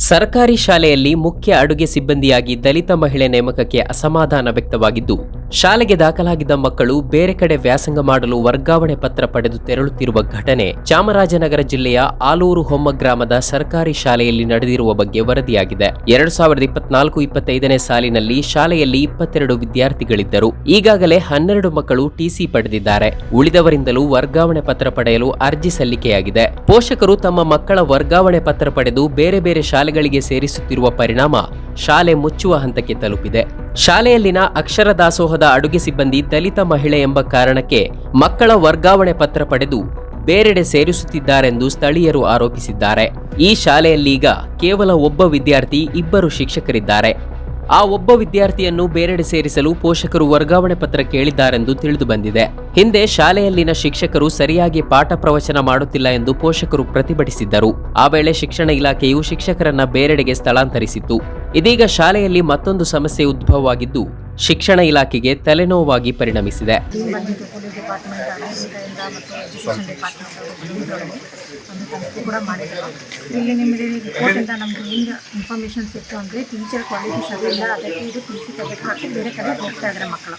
ಸರ್ಕಾರಿ ಶಾಲೆಯಲ್ಲಿ ಮುಖ್ಯ ಅಡುಗೆ ಸಿಬ್ಬಂದಿಯಾಗಿ ದಲಿತ ಮಹಿಳೆ ನೇಮಕಕ್ಕೆ ಅಸಮಾಧಾನ ವ್ಯಕ್ತವಾಗಿದ್ದು ಶಾಲೆಗೆ ದಾಖಲಾಗಿದ್ದ ಮಕ್ಕಳು ಬೇರೆ ಕಡೆ ವ್ಯಾಸಂಗ ಮಾಡಲು ವರ್ಗಾವಣೆ ಪತ್ರ ಪಡೆದು ತೆರಳುತ್ತಿರುವ ಘಟನೆ ಚಾಮರಾಜನಗರ ಜಿಲ್ಲೆಯ ಆಲೂರು ಹೊಮ್ಮ ಗ್ರಾಮದ ಸರ್ಕಾರಿ ಶಾಲೆಯಲ್ಲಿ ನಡೆದಿರುವ ಬಗ್ಗೆ ವರದಿಯಾಗಿದೆ. ಎರಡು ಸಾವಿರದ ಇಪ್ಪತ್ನಾಲ್ಕು ಇಪ್ಪತ್ತೈದನೇ ಸಾಲಿನಲ್ಲಿ ಶಾಲೆಯಲ್ಲಿ ಇಪ್ಪತ್ತೆರಡು ವಿದ್ಯಾರ್ಥಿಗಳಿದ್ದರು. ಈಗಾಗಲೇ ಹನ್ನೆರಡು ಮಕ್ಕಳು ಟಿಸಿ ಪಡೆದಿದ್ದಾರೆ. ಉಳಿದವರಿಂದಲೂ ವರ್ಗಾವಣೆ ಪತ್ರ ಪಡೆಯಲು ಅರ್ಜಿ ಸಲ್ಲಿಕೆಯಾಗಿದೆ. ಪೋಷಕರು ತಮ್ಮ ಮಕ್ಕಳ ವರ್ಗಾವಣೆ ಪತ್ರ ಪಡೆದು ಬೇರೆ ಬೇರೆ ಶಾಲೆಗಳಿಗೆ ಸೇರಿಸುತ್ತಿರುವ ಪರಿಣಾಮ ಶಾಲೆ ಮುಚ್ಚುವ ಹಂತಕ್ಕೆ ತಲುಪಿದೆ. ಶಾಲೆಯಲ್ಲಿನ ಅಕ್ಷರ ದಾಸೋಹದ ಅಡುಗೆ ಸಿಬ್ಬಂದಿ ದಲಿತ ಮಹಿಳೆ ಎಂಬ ಕಾರಣಕ್ಕೆ ಮಕ್ಕಳ ವರ್ಗಾವಣೆ ಪತ್ರ ಪಡೆದು ಬೇರೆಡೆ ಸೇರಿಸುತ್ತಿದ್ದಾರೆಂದು ಸ್ಥಳೀಯರು ಆರೋಪಿಸಿದ್ದಾರೆ. ಈ ಶಾಲೆಯಲ್ಲೀಗ ಕೇವಲ ಒಬ್ಬ ವಿದ್ಯಾರ್ಥಿ, ಇಬ್ಬರು ಶಿಕ್ಷಕರಿದ್ದಾರೆ. ಆ ಒಬ್ಬ ವಿದ್ಯಾರ್ಥಿಯನ್ನು ಬೇರೆಡೆ ಸೇರಿಸಲು ಪೋಷಕರು ವರ್ಗಾವಣೆ ಪತ್ರ ಕೇಳಿದ್ದಾರೆಂದು ತಿಳಿದು ಬಂದಿದೆ. ಹಿಂದೆ ಶಾಲೆಯಲ್ಲಿನ ಶಿಕ್ಷಕರು ಸರಿಯಾಗಿ ಪಾಠ ಪ್ರವಚನ ಮಾಡುತ್ತಿಲ್ಲ ಎಂದು ಪೋಷಕರು ಪ್ರತಿಭಟಿಸಿದ್ದರು. ಆ ವೇಳೆ ಶಿಕ್ಷಣ ಇಲಾಖೆಯು ಶಿಕ್ಷಕರನ್ನ ಬೇರೆಡೆಗೆ ಸ್ಥಳಾಂತರಿಸಿತ್ತು. ಇದೀಗ ಶಾಲೆಯಲ್ಲಿ ಮತ್ತೊಂದು ಸಮಸ್ಯೆ ಉದ್ಭವವಾಗಿದ್ದು, ಶಿಕ್ಷಣ ಇಲಾಖೆಗೆ ತಲೆನೋವಾಗಿ ಪರಿಣಮಿಸಿದೆ. ಒಂದು ತನಿಖೆ ಕೂಡ ಮಾಡಿದರು ಇಲ್ಲಿ ನಿಮಗೆ ರಿಪೋರ್ಟಿಂದ ನಮ್ಗೆ ಏನು ಇನ್ಫಾರ್ಮೇಷನ್ ಸಿಕ್ತು ಅಂದರೆ ಟೀಚರ್ ಕ್ವಾಲಿಟಿ ಸರಿ ಇಲ್ಲ ಅದಕ್ಕೆ ಇದು ಟಿ ಸಿ ತೆಗೆದು ಹಾಕಿ ಬೇರೆ ಕಡೆ ಹೋಗ್ತಾ ಇದ್ದಾರೆ ಮಕ್ಕಳು.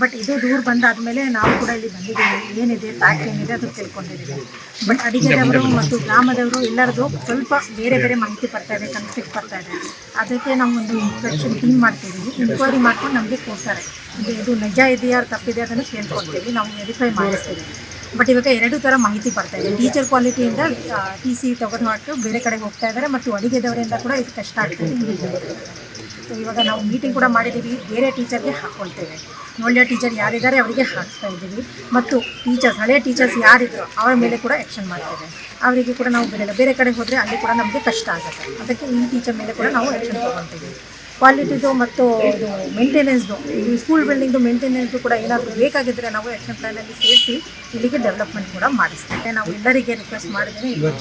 ಬಟ್ ಇದು ದೂರ ಬಂದಾದಮೇಲೆ ನಾವು ಕೂಡ ಇಲ್ಲಿ ಬಂದಿದ್ದೀವಿ. ಏನಿದೆ ಪ್ಯಾಕ್ ಏನಿದೆ ಅದು ತಿಳ್ಕೊಂಡಿದ್ದೀವಿ. ಬಟ್ ಅಡಿಗೆದವರು ಮತ್ತು ಗ್ರಾಮದವರು ಎಲ್ಲರದು ಸ್ವಲ್ಪ ಬೇರೆ ಬೇರೆ ಮಾಹಿತಿ ಬರ್ತಾ ಇದೆ ಕನ್ಫ್ಲಿಕ್ಟ್ ಬರ್ತಾ ಇದೆ. ಅದಕ್ಕೆ ನಾವು ಒಂದು ಇನ್ಸ್ಪೆಕ್ಷನ್ ಟೀಮ್ ಮಾಡ್ತಿದ್ದೀವಿ. ಇನ್ಕ್ವೈರಿ ಮಾಡ್ಕೊಂಡು ನಮಗೆ ಕೊಡ್ತಾರೆ. ಇದು ನಿಜ ಇದೆಯಾ ತಪ್ಪಿದೆ ಅದನ್ನು ಕೇಳ್ಕೊಡ್ತೀವಿ. ನಾವು ವೆರಿಫೈ ಮಾಡಿಸ್ತೀವಿ. ಬಟ್ ಇವಾಗ ಎರಡು ಥರ ಮಾಹಿತಿ ಬರ್ತಾ ಇದೆ. ಟೀಚರ್ ಕ್ವಾಲಿಟಿಯಿಂದ ಟಿ ಸಿ ತೊಗೊಂಡು ಹಾಕಿ ಬೇರೆ ಕಡೆ ಹೋಗ್ತಾ ಇದ್ದಾರೆ ಮತ್ತು ಅಡುಗೆದವರಿಂದ ಕೂಡ ಇದು ಕಷ್ಟ ಆಗ್ತದೆ ಸೊ ಇವಾಗ ನಾವು ಮೀಟಿಂಗ್ ಕೂಡ ಮಾಡಿದ್ದೀವಿ. ಬೇರೆ ಟೀಚರ್ಗೆ ಹಾಕ್ಕೊಳ್ತೇವೆ ಒಳ್ಳೆಯ ಟೀಚರ್ ಯಾರಿದ್ದಾರೆ ಅವರಿಗೆ ಹಾಕ್ತಾ ಇದ್ದೀವಿ. ಮತ್ತು ಟೀಚರ್ಸ್ ಹಳೆಯ ಟೀಚರ್ಸ್ ಯಾರಿದ್ರು ಅವರ ಮೇಲೆ ಕೂಡ ಆ್ಯಕ್ಷನ್ ಮಾಡ್ತೇವೆ. ಅವರಿಗೆ ಕೂಡ ನಾವು ಬೇರೆ ಬೇರೆ ಕಡೆ ಹೋದರೆ ಅಲ್ಲಿ ಕೂಡ ನಮಗೆ ಕಷ್ಟ ಆಗುತ್ತೆ. ಅದಕ್ಕೆ ಈ ಟೀಚರ್ ಮೇಲೆ ಕೂಡ ನಾವು ಆ್ಯಕ್ಷನ್ ತೊಗೊಳ್ತೀವಿ. ಕ್ವಾಲಿಟಿದು ಮತ್ತು ಇದು ಮೇಂಟೆನೆನ್ಸ್ದು ಇದು ಸ್ಕೂಲ್ ಬಿಲ್ಡಿಂಗ್ದು ಮೇಂಟೆನೆನ್ಸ್ದು ಕೂಡ ಏನಾದರೂ ಬೇಕಾಗಿದ್ದರೆ ನಾವು ಆ್ಯಕ್ಷನ್ ಪ್ಲಾನಲ್ಲಿ ಸೇರಿಸಿ ಇಲ್ಲಿಗೆ ಡೆವಲಪ್ಮೆಂಟ್ ಕೂಡ ಮಾಡಿಸ್ತೇವೆ. ನಾವು ಎಲ್ಲರಿಗೆ ರಿಕ್ವೆಸ್ಟ್ ಮಾಡಿದ್ರೆ ಇವರು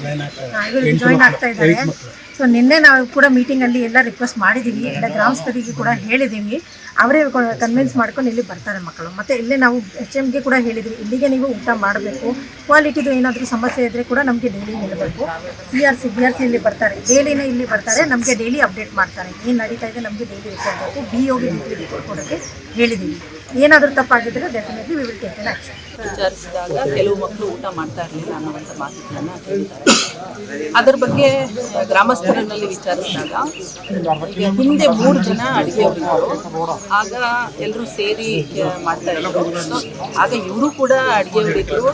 ಜಾಯ್ನ್ ಆಗ್ತಾ ಇದ್ದಾರೆ. ಸೊ ನಿನ್ನೆ ನಾವು ಕೂಡ ಮೀಟಿಂಗಲ್ಲಿ ಎಲ್ಲ ರಿಕ್ವೆಸ್ಟ್ ಮಾಡಿದ್ದೀವಿ ಎಲ್ಲ ಗ್ರಾಮಸ್ಥರಿಗೆ ಕೂಡ ಹೇಳಿದ್ದೀವಿ ಅವರೇ ಕನ್ವಿನ್ಸ್ ಮಾಡ್ಕೊಂಡು ಇಲ್ಲಿ ಬರ್ತಾರೆ ಮಕ್ಕಳು. ಮತ್ತು ಇಲ್ಲೇ ನಾವು ಎಚ್ ಎಮ್ಗೆ ಕೂಡ ಹೇಳಿದ್ವಿ. ಇಲ್ಲಿಗೆ ನೀವು ಊಟ ಮಾಡಬೇಕು. ಕ್ವಾಲಿಟಿದು ಏನಾದರೂ ಸಮಸ್ಯೆ ಇದ್ದರೆ ಕೂಡ ನಮಗೆ ಡೈಲಿ ಹೇಳಬೇಕು. C R C B R C ಇಲ್ಲಿ ಬರ್ತಾರೆ. ಡೈಲಿನೇ ಇಲ್ಲಿ ಬರ್ತಾರೆ. ನಮಗೆ ಡೈಲಿ ಅಪ್ಡೇಟ್ ಮಾಡ್ತಾರೆ. ಏನು ನಡೀತಾ ಇದೆ ನಮಗೆ ಡೈಲಿ ರಿಪೋರ್ಟ್ ಬೇಕು. ಬಿ ಓಗೆ ರಿಪೋರ್ಟ್ ಕೊಡೋಕ್ಕೆ ಹೇಳಿದ್ದೀವಿ ಏನಾದರೂ ತಪ್ಪಾಗಿದ್ರೆ definitely we will take action ವಿಚಾರಿಸಿದಾಗ ಕೆಲವು ಮಕ್ಕಳು ಊಟ ಮಾಡ್ತಾ ಇರಲಿಲ್ಲ ಅನ್ನುವಂಥ ಮಾಹಿತಿಯನ್ನು ಹೇಳಿದ್ದಾರೆ ಅದರ ಬಗ್ಗೆ ಗ್ರಾಮಸ್ಥರಲ್ಲಿ ವಿಚಾರಿಸಿದಾಗ ಹಿಂದೆ ಮೂರು ಜನ ಅಡುಗೆಯವರಿದ್ದರು ಆಗ ಎಲ್ಲರೂ ಸೇರಿ ಮಾಡ್ತಾ ಇದ್ರು. ಆಗ ಇವರು ಕೂಡ ಅಡುಗೆಯವರಿದ್ದರು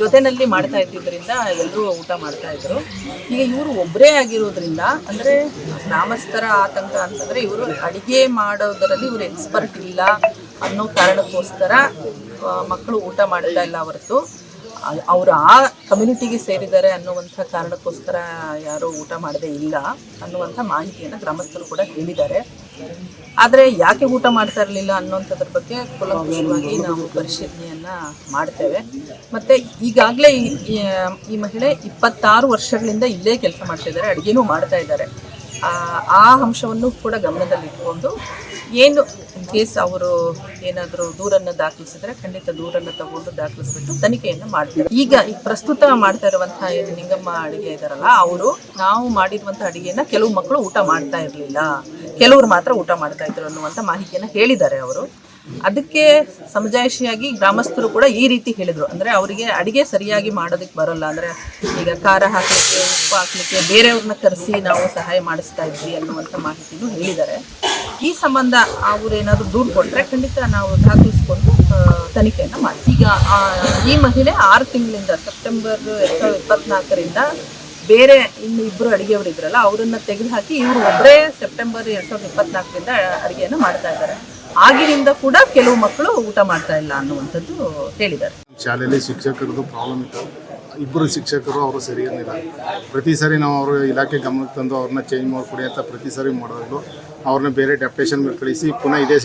ಜೊತೆನಲ್ಲಿ ಮಾಡ್ತಾ ಇದ್ದಿದ್ದರಿಂದ ಎಲ್ಲರೂ ಊಟ ಮಾಡ್ತಾ ಇದ್ರು. ಈಗ ಇವರು ಒಬ್ಬರೇ ಆಗಿರೋದ್ರಿಂದ, ಅಂದರೆ ಗ್ರಾಮಸ್ಥರ ಆತಂಕ ಅಂತಂದರೆ ಇವರು ಅಡುಗೆ ಮಾಡೋದರಲ್ಲಿ ಇವರು ಎಕ್ಸ್ಪರ್ಟ್ ಇಲ್ಲ. ಅನ್ನೋ ಕಾರಣಕ್ಕೋಸ್ಕರ ಮಕ್ಕಳು ಊಟ ಮಾಡ್ತಾ ಇಲ್ಲ ಹೊರತು. ಅವರು ಆ ಕಮ್ಯುನಿಟಿಗೆ ಸೇರಿದ್ದಾರೆ ಅನ್ನುವಂಥ ಕಾರಣಕ್ಕೋಸ್ಕರ ಯಾರೂ ಊಟ ಮಾಡದೇ ಇಲ್ಲ ಅನ್ನುವಂಥ ಮಾಹಿತಿಯನ್ನು ಗ್ರಾಮಸ್ಥರು ಕೂಡ ಹೇಳಿದ್ದಾರೆ. ಆದರೆ ಯಾಕೆ ಊಟ ಮಾಡ್ತಾ ಇರಲಿಲ್ಲ ಅನ್ನೋಂಥದ್ರ ಬಗ್ಗೆ ಕುಲಂಕುಷವಾಗಿ ನಾವು ಪರಿಶೀಲನೆಯನ್ನು ಮಾಡ್ತೇವೆ. ಮತ್ತು ಈಗಾಗಲೇ ಈ ಮಹಿಳೆ ಇಪ್ಪತ್ತಾರು ವರ್ಷಗಳಿಂದ ಇಲ್ಲೇ ಕೆಲಸ ಮಾಡ್ತಾ ಇದ್ದಾರೆ, ಅಡುಗೆನೂ ಮಾಡ್ತಾ ಇದ್ದಾರೆ. ಆ ಅಂಶವನ್ನು ಕೂಡ ಗಮನದಲ್ಲಿಟ್ಕೊಂಡು ಏನು ಕೇಸ್ ಅವರು ಏನಾದರೂ ದೂರನ್ನು ದಾಖಲಿಸಿದ್ರೆ ಖಂಡಿತ ದೂರನ್ನು ತಗೊಂಡು ದಾಖಲಿಸ್ಬಿಟ್ಟು ತನಿಖೆಯನ್ನು ಮಾಡ್ತಾರೆ ಈಗ ಪ್ರಸ್ತುತ ಮಾಡ್ತಾ ಇರುವಂತಹ ಏನು ನಿಂಗಮ್ಮ ಅಡುಗೆ ಇದಾರಲ್ಲ, ಅವರು ನಾವು ಮಾಡಿರುವಂಥ ಅಡುಗೆನ ಕೆಲವು ಮಕ್ಕಳು ಊಟ ಮಾಡ್ತಾ ಇರಲಿಲ್ಲ, ಕೆಲವರು ಮಾತ್ರ ಊಟ ಮಾಡ್ತಾ ಇದ್ರು ಅನ್ನುವಂಥ ಮಾಹಿತಿಯನ್ನು ಹೇಳಿದ್ದಾರೆ ಅವರು. ಅದಕ್ಕೆ ಸಮಜಾಯಿಷಿಯಾಗಿ ಗ್ರಾಮಸ್ಥರು ಕೂಡ ಈ ರೀತಿ ಹೇಳಿದರು. ಅಂದರೆ ಅವರಿಗೆ ಅಡುಗೆ ಸರಿಯಾಗಿ ಮಾಡೋದಕ್ಕೆ ಬರೋಲ್ಲ. ಅಂದರೆ ಈಗ ಖಾರ ಹಾಕಲಿಕ್ಕೆ, ಉಪ್ಪು ಹಾಕಲಿಕ್ಕೆ ಬೇರೆಯವ್ರನ್ನ ಕರೆಸಿ ನಾವು ಸಹಾಯ ಮಾಡಿಸ್ತಾ ಇದ್ವಿ ಅನ್ನುವಂಥ ಮಾಹಿತಿನೂ ಹೇಳಿದ್ದಾರೆ. ಈ ಸಂಬಂಧ ಅವರೇನಾದರೂ ದೂರು ಕೊಟ್ಟರೆ ಖಂಡಿತ ನಾವು ದಾಖಲಿಸ್ಕೊಂಡು ತನಿಖೆಯನ್ನು ಮಾಡ್ತೀವಿ. ಈಗ ಈ ಮಹಿಳೆ ಆರು ತಿಂಗಳಿಂದ, ಸೆಪ್ಟೆಂಬರ್ ಎರಡು ಸಾವಿರದ ಇಪ್ಪತ್ನಾಲ್ಕರಿಂದ ಬೇರೆ ಇನ್ನು ಇಬ್ಬರು ಅಡುಗೆಯವರು ಇದ್ರಲ್ಲ, ಅವರನ್ನು ತೆಗೆದುಹಾಕಿ ಇವರು ಒಬ್ಬರೇ ಸೆಪ್ಟೆಂಬರ್ ಎರಡು ಸಾವಿರದ ಇಪ್ಪತ್ನಾಲ್ಕರಿಂದ ಅಡುಗೆಯನ್ನು ಮಾಡ್ತಾ ಇದ್ದಾರೆ. ಆಗಿನಿಂದ ಕೂಡ ಕೆಲವು ಮಕ್ಕಳು ಊಟ ಮಾಡ್ತಾ ಇಲ್ಲ ಅನ್ನುವಂಥದ್ದು ಹೇಳಿದ್ದಾರೆ. ಶಾಲೆಯಲ್ಲಿ ಶಿಕ್ಷಕರದ್ದು ಪ್ರಾಬ್ಲಮ್ ಇತ್ತು. ಇಬ್ಬರು ಶಿಕ್ಷಕರು ಅವರು ಸರಿಯಿರಲಿಲ್ಲ ಪ್ರತಿ ಸಾರಿ ನಾವು ಅವರು ಇಲಾಖೆ ಗಮನಕ್ಕೆ ತಂದು ಅವ್ರನ್ನ ಚೇಂಜ್ ಮಾಡಿಕೊಡಿ ಅಂತ ಪ್ರತಿ ಸಾರಿ ಮಾಡೋದು ಅವ್ರನ್ನ ಬೇರೆ ಡೆಪ್ಟೇಷನ್ ಮೇಲೆ ಕಳಿಸಿ, ಪುನಃ ಇದೇ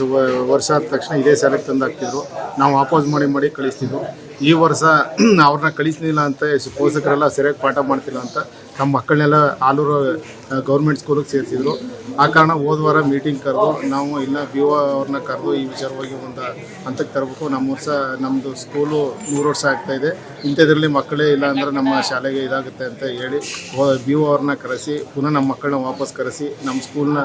ವರ್ಷ ಆದ ತಕ್ಷಣ ಇದೇ ಸಾರಿಗೆ ತಂದು ಹಾಕ್ತಿದ್ರು. ನಾವು ವಾಪಸ್ ಮಾಡಿ ಮಾಡಿ ಕಳಿಸ್ತಿದ್ರು ಈ ವರ್ಷ ಅವ್ರನ್ನ ಕಳಿಸ್ಲಿಲ್ಲ ಅಂತ ಪೋಷಕರೆಲ್ಲ ಸರಿಯಾಗಿ ಪಾಠ ಮಾಡ್ತಿಲ್ಲ ಅಂತ ನಮ್ಮ ಮಕ್ಕಳನ್ನೆಲ್ಲ ಆಲೂರು ಗೌರ್ಮೆಂಟ್ ಸ್ಕೂಲಿಗೆ ಸೇರಿಸಿದ್ರು. ಆ ಕಾರಣ ಹೋದ ವಾರ ಮೀಟಿಂಗ್ ಕರೆದು ನಾವು ಇಲ್ಲ ಬಿ ಒ ಅವ್ರನ್ನ ಕರೆದು ಈ ವಿಚಾರವಾಗಿ ಒಂದು ಹಂತಕ್ಕೆ ತರಬೇಕು. ನಮ್ಮ ವರ್ಷ ನಮ್ಮದು ಸ್ಕೂಲು ನೂರು ವರ್ಷ ಆಗ್ತಾ ಇದೆ. ಇಂಥದ್ರಲ್ಲಿ ಮಕ್ಕಳೇ ಇಲ್ಲ ಅಂದ್ರೆ ನಮ್ಮ ಶಾಲೆಗೆ ಇದಾಗುತ್ತೆ ಅಂತ ಹೇಳಿ ಬಿ ಒ ಅವ್ರನ್ನ ಕರೆಸಿ, ಪುನಃ ನಮ್ಮ ಮಕ್ಕಳನ್ನ ವಾಪಸ್ ಕರೆಸಿ, ನಮ್ಮ ಸ್ಕೂಲ್ನ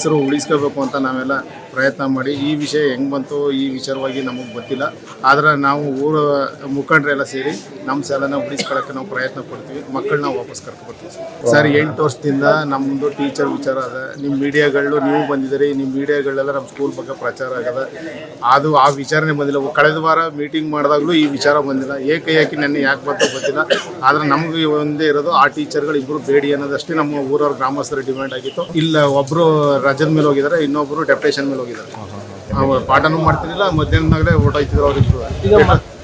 ಹೆಸರು ಉಳಿಸ್ಕೋಬೇಕು ಅಂತ ನಾವೆಲ್ಲ ಪ್ರಯತ್ನ ಮಾಡಿ ಈ ವಿಷಯ ಹೆಂಗೆ ಬಂತು ಈ ವಿಚಾರವಾಗಿ ನಮಗೆ ಗೊತ್ತಿಲ್ಲ. ಆದ್ರೆ ನಾವು ಊರ ಮುಖಂಡರೆಲ್ಲ ಸೇರಿ ನಮ್ಮ ಸಾಲನ ಉಳಿಸ್ಕೊಳ್ಳೋಕ್ಕೆ ನಾವು ಪ್ರಯತ್ನ ಪಡ್ತೀವಿ. ಮಕ್ಕಳನ್ನ ವಾಪಸ್ ಕರ್ಕೊಬರ್ತೀವಿ ಸರ್ ಎಂಟು ವರ್ಷದಿಂದ ನಮ್ಮದು ಟೀಚರ್ ವಿಚಾರ ಅದ. ನಿಮ್ಮ ಮೀಡಿಯಾಗಳು ನೀವು ಬಂದಿದ್ದೀರಿ ನಿಮ್ಮ ಮೀಡಿಯಾಗಳೆಲ್ಲ ನಮ್ಮ ಸ್ಕೂಲ್ ಬಗ್ಗೆ ಪ್ರಚಾರ ಆಗದ. ಅದು ಆ ವಿಚಾರನೇ ಬಂದಿಲ್ಲ. ಕಳೆದ ವಾರ ಮೀಟಿಂಗ್ ಮಾಡಿದಾಗಲೂ ಈ ವಿಚಾರ ಬಂದಿಲ್ಲ. ಏಕೆ ಯಾಕೆ ನನ್ನ ಯಾಕೆ ಬಂತು ಗೊತ್ತಿಲ್ಲ. ಆದರೆ ನಮಗೆ ಒಂದೇ ಇರೋದು ಆ ಟೀಚರ್ಗಳು ಇಬ್ಬರು ಬೇಡಿ ಅನ್ನೋದಷ್ಟೇ ನಮ್ಮ ಊರವ್ರ ಗ್ರಾಮಸ್ಥರ ಡಿಮ್ಯಾಂಡ್ ಆಗಿತ್ತು. ಇಲ್ಲ ಒಬ್ಬರು ರಜದ ಮೇಲೆ ಹೋಗಿದ್ದಾರೆ ಇನ್ನೊಬ್ಬರು ಡೆಪ್ಟೇಷನ್ ಮೇಲೆ ಹೋಗಿದ್ದಾರೆ. ಅವ್ರು ಪಾಠನೂ ಮಾಡ್ತಿರ್ಲಿಲ್ಲ ಮಧ್ಯಾಹ್ನದಾಗಲೇ ಹೊರಟೋಯ್ತಿದ್ರು ಅವರಿಬ್ರು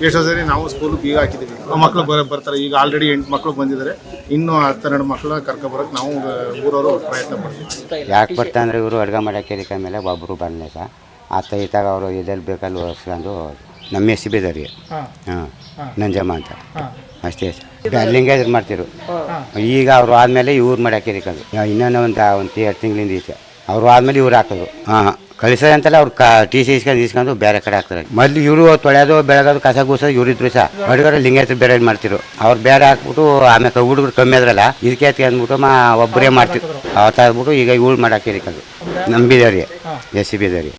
ಎಷ್ಟೋ ಸರಿ ನಾವು ಸ್ಕೂಲ್ ಬೀಗ ಹಾಕಿದ್ದೀವಿ. ಮಕ್ಕಳು ಬರ ಬರ್ತಾರೆ. ಈಗ ಆಲ್ರೆಡಿ ಎಂಟು ಮಕ್ಕಳು ಬಂದಿದ್ದಾರೆ. ಇನ್ನೂ ಹತ್ತೆರಡು ಮಕ್ಕಳ ಕರ್ಕೊಬರಕ್ಕೆ ನಾವು ಊರವರು ಪ್ರಯತ್ನ ಪಡ್ತೀವಿ. ಯಾಕೆ ಬರ್ತಾ ಅಂದರೆ ಇವರು ಅಡುಗೆ ಮಾಡೋಕ್ಕೆ ಇದಕ್ಕೆ ಮೇಲೆ ಒಬ್ಬರು ಬರಲೇ ಸರ್ ಆತ ಈತಾಗ ಅವರು ಇದೆಲ್ಲಿ ಬೇಕಲ್ಲಿ ಹೊಸ್ಕೊಂಡು ನಮ್ಮ ಎಸ್ ಬಿದ್ದಾರೆ ಹಾಂ. ನಂಜಮ್ಮ ಅಂತ. ಅಷ್ಟೇ ಸರ್. ಅಲ್ಲಿಂಗೆ ಇದು ಮಾಡ್ತಿರು ಈಗ ಅವರು ಆದಮೇಲೆ ಇವ್ರು ಮಾಡಕ್ಕೆ ಇದಕ್ಕೆ ಇನ್ನೊಂದು ಒಂದು ಒಂದು ಎರಡು ತಿಂಗಳಿಂದ ಈಚೆ. ಅವರು ಆದ್ಮೇಲೆ ಇವ್ರು ಹಾಕಿದ್ರು ಹಾಂ ಕಳಿಸೋದು ಅಂತಲ್ಲ ಅವ್ರು ಕಾ ಟಿ ಸಿ ಇಸ್ಕೊಂಡು ಇಸ್ಕೊಂಡು ಬೇರೆ ಕಡೆ ಹಾಕ್ತಾರೆ. ಮೊದಲು ಇವರು ತೊಳೆಯೋದು ಬೆಳಗೋದು ಕಸ ಗುಸೋದು ಇವ್ರು ಇದ್ರು ಸಹ. ಅಡುಗರು ಲಿಂಗಾಯತ ಬೇರೆ ಮಾಡ್ತಿರು ಅವ್ರು ಬೇರೆ ಹಾಕ್ಬಿಟ್ಟು ಆಮೇಲೆ ಹುಡುಗರು ಕಮ್ಮಿ ಆದ್ರಲ್ಲ ಇದಕ್ಕೆ ಅದಕ್ಕೆ ಅಂದ್ಬಿಟ್ಟು ಮಾ ಒಬ್ಬರೇ ಮಾಡ್ತಿದ್ರು. ಅವತ್ತಾಗ್ಬಿಟ್ಟು ಈಗ ಇವ್ರು ಮಾಡಕ್ಕೆ ಇದಕ್ಕೆ ನಂಬಿದವ್ರಿ ಎಸ್ ಸಿ ಬಿದವ್ರಿ